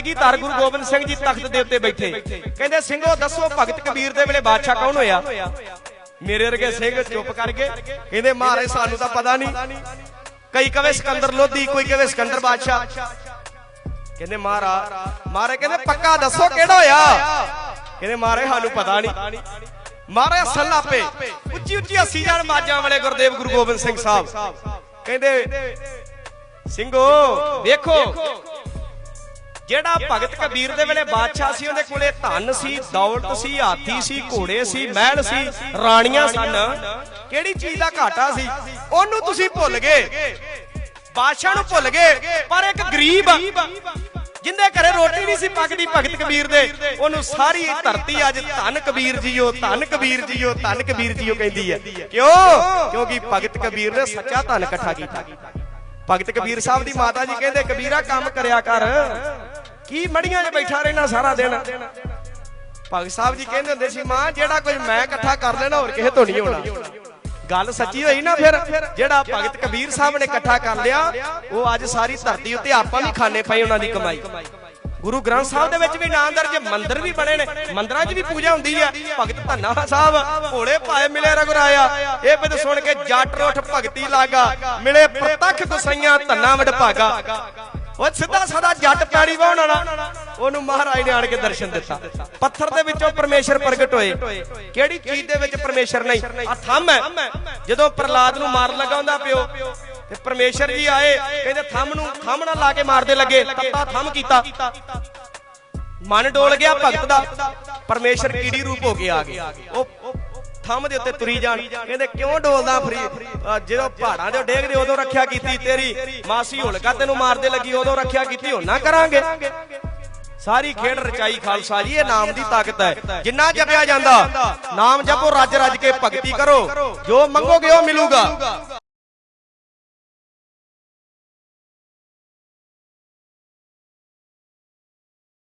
ਕਲਗੀਧਰ ਗੁਰੂ ਗੋਬਿੰਦ ਸਿੰਘ ਜੀ ਤਖਤ ਦੇ ਉੱਤੇ ਬੈਠੇ। ਕਹਿੰਦੇ, ਸਿੰਘੋ, ਦੱਸੋ, ਭਗਤ ਕਬੀਰ ਦੇ ਵੇਲੇ ਬਾਦਸ਼ਾਹ ਕੌਣ ਹੋਇਆ? ਮੇਰੇ ਵਰਗੇ ਸਿੰਘ ਚੁੱਪ ਕਰ ਗਏ। ਕਹਿੰਦੇ, ਮਹਾਰਾਜ, ਸਾਨੂੰ ਤਾਂ ਪਤਾ ਨਹੀਂ। ਕਈ ਕਵੇ ਸਿਕੰਦਰ ਲੋਧੀ, ਕੋਈ ਕਵੇ ਸਿਕੰਦਰ ਬਾਦਸ਼ਾਹ। ਕਹਿੰਦੇ ਮਹਾਰਾਜ ਮਹਾਰਾਜ ਕਹਿੰਦੇ, ਪੱਕਾ ਦੱਸੋ ਕਿਹੜਾ ਹੋਇਆ? ਕਹਿੰਦੇ, ਮਹਾਰਾਜ, ਸਾਨੂੰ ਪਤਾ ਨਹੀਂ। ਮਹਾਰਾਜ ਸੱਲਾਪੇ ਉੱਚੀ ਉੱਚੀ ਹੱਸੀ ਜਾਣ ਮਾਜਾਂ ਵਾਲੇ ਗੁਰਦੇਵ ਗੁਰੂ ਗੋਬਿੰਦ ਸਿੰਘ ਸਾਹਿਬ। ਕਹਿੰਦੇ, ਸਿੰਘੋ ਵੇਖੋ ਜਿਹੜਾ ਭਗਤ ਕਬੀਰ ਦੇ ਵੇਲੇ ਬਾਦਸ਼ਾਹ ਸੀ, ਉਹਦੇ ਕੋਲੇ ਧਨ ਸੀ, ਦੌਲਤ ਸੀ, ਹਾਥੀ ਸੀ, ਘੋੜੇ ਸੀ, ਮਹਿਲ ਸੀ, ਰਾਣੀਆਂ ਸਨ। ਕਿਹੜੀ ਚੀਜ਼ ਦਾ ਘਾਟਾ ਸੀ? ਉਹਨੂੰ ਤੁਸੀਂ ਭੁੱਲ ਗਏ। ਬਾਦਸ਼ਾਹ ਨੂੰ ਭੁੱਲ ਗਏ। ਪਰ ਇੱਕ ਗਰੀਬ ਜਿੰਦੇ ਘਰੇ ਰੋਟੀ ਨਹੀਂ ਸੀ ਪੱਕਦੀ ਭਗਤ ਕਬੀਰ ਦੇ, ਉਹਨੂੰ ਸਾਰੀ ਧਰਤੀ ਅੱਜ ਧੰਨ ਕਬੀਰ ਜੀਓ, ਧੰਨ ਕਬੀਰ ਜੀਓ, ਧੰਨ ਕਬੀਰ ਜੀਓ ਕਹਿੰਦੀ ਹੈ। ਕਿਉਂ? ਕਿਉਂਕਿ ਭਗਤ ਕਬੀਰ ਨੇ ਸੱਚਾ ਧਨ ਇਕੱਠਾ ਕੀਤਾ। ਭਗਤ ਕਬੀਰ ਸਾਹਿਬ ਦੀ ਮਾਤਾ ਜੀ ਕਹਿੰਦੇ, ਕਬੀਰਾ ਕੰਮ ਕਰਿਆ ਕਰ। ਕੀ ਮੜੀਆਂ 'ਚ ਬੈਠਾ ਰਹਿਣਾ ਸਾਰਾ ਦਿਨ? ਭਗਤ ਸਾਹਿਬ ਜੀ ਕਹਿੰਦੇ ਹੁੰਦੇ ਸੀ, ਮਾਂ, ਜਿਹੜਾ ਕੁਝ ਮੈਂ ਇਕੱਠਾ ਕਰ ਲੈਣਾ, ਹੋਰ ਕਿਸੇ ਤੋਂ ਨਹੀਂ ਹੋਣਾ। ਗੱਲ ਸੱਚੀ ਹੋਈ ਨਾ ਫਿਰ, ਜਿਹੜਾ ਭਗਤ ਕਬੀਰ ਸਾਹਿਬ ਨੇ ਇਕੱਠਾ ਕਰ ਲਿਆ, ਉਹ ਅੱਜ ਸਾਰੀ ਧਰਤੀ ਉੱਤੇ ਆਪਾਂ ਵੀ ਖਾਣੇ ਪਏ ਉਹਨਾਂ ਦੀ ਕਮਾਈ। ਗੁਰੂ ਗ੍ਰੰਥ ਸਾਹਿਬ ਦੇ ਵਿੱਚ ਵੀ ਨਾਂ ਦਰਜ ਮੰਦਿਰ ਵੀ ਬਣੇ ਨੇ, ਮੰਦਿਰਾਂ 'ਚ ਵੀ ਪੂਜਾ ਹੁੰਦੀ ਹੈ ਭਗਤ ਧੰਨਾ ਸਾਹਿਬ ਭੋਲੇ ਭਾਏ ਮਿਲੇ ਰਗੁਰਾਇਆ। ਇਹ ਬਿਦ ਸੁਣ ਕੇ ਜੱਟ ਰੋਠ ਭਗਤੀ ਲਾਗਾ। ਮਿਲੇ ਪ੍ਰਤੱਖ ਗੁਸਈਆਂ ਧੰਨਾ ਵਡਭਾਗਾ। ਉਹ ਸਿੱਧਾ ਸਾਦਾ ਜੱਟ ਪੈੜੀ ਵਾਹਣ ਵਾਲਾ ਉਹਨੂੰ ਮਹਾਰਾਜ ਨੇ ਆਣ ਕੇ ਦਰਸ਼ਨ ਦਿੱਤਾ। ਪੱਥਰ ਦੇ ਵਿੱਚੋਂ ਪਰਮੇਸ਼ਰ ਪ੍ਰਗਟ ਹੋਏ। ਕਿਹੜੀ ਚੀਜ਼ ਦੇ ਵਿੱਚ ਪਰਮੇਸ਼ਰ ਨਹੀਂ? ਆ ਥੰਮ ਹੈ। ਜਦੋਂ ਪ੍ਰਲਾਦ ਨੂੰ ਮਾਰਨ ਲੱਗਾ ਪਿਓ, ਤੇ ਪਰਮੇਸ਼ਰ ਜੀ ਆਏ, ਕਹਿੰਦੇ ਥੰਮ ਨੂੰ ਥੰਮ ਨਾਲ ਲਾ ਕੇ ਮਾਰਦੇ ਲੱਗੇ। ਤੱਤਾ ਥੰਮ ਕੀਤਾ। ਮਨ ਡੋਲ ਗਿਆ ਭਗਤ ਦਾ। ਪਰਮੇਸ਼ਰ ਕੀੜੀ ਰੂਪ ਹੋ ਕੇ ਆ ਗਏ ਉਹ ਥੰਮ ਦੇ ਉੱਤੇ ਤੁਰੀ ਜਾਣ। ਕਹਿੰਦੇ ਕਿਉਂ ਡੋਲਦਾ ਫਰੀ? ਜਦੋਂ ਪਹਾੜਾਂ ਦੇ ਡੇਗਦੇ, ਉਦੋਂ ਰੱਖਿਆ ਕੀਤੀ ਤੇਰੀ। ਮਾਸੀ ਹੁਲਕਾ ਤੈਨੂੰ ਮਾਰਦੇ ਲੱਗੀ, ਉਦੋਂ ਰੱਖਿਆ ਕੀਤੀ, ਹੁਣ ਨਾ ਕਰਾਂਗੇ। ਸਾਰੀ ਖੇਡ ਰਚਾਈ ਖਾਲਸਾ ਜੀ ਇਹ ਨਾਮ ਦੀ ਤਾਕਤ ਹੈ। ਜਿੰਨਾ ਜਪਿਆ ਜਾਂਦਾ ਨਾਮ ਜਪੋ ਰੱਜ ਰੱਜ ਕੇ ਭਗਤੀ ਕਰੋ। ਜੋ ਮੰਗੋਗੇ ਉਹ ਮਿਲੂਗਾ।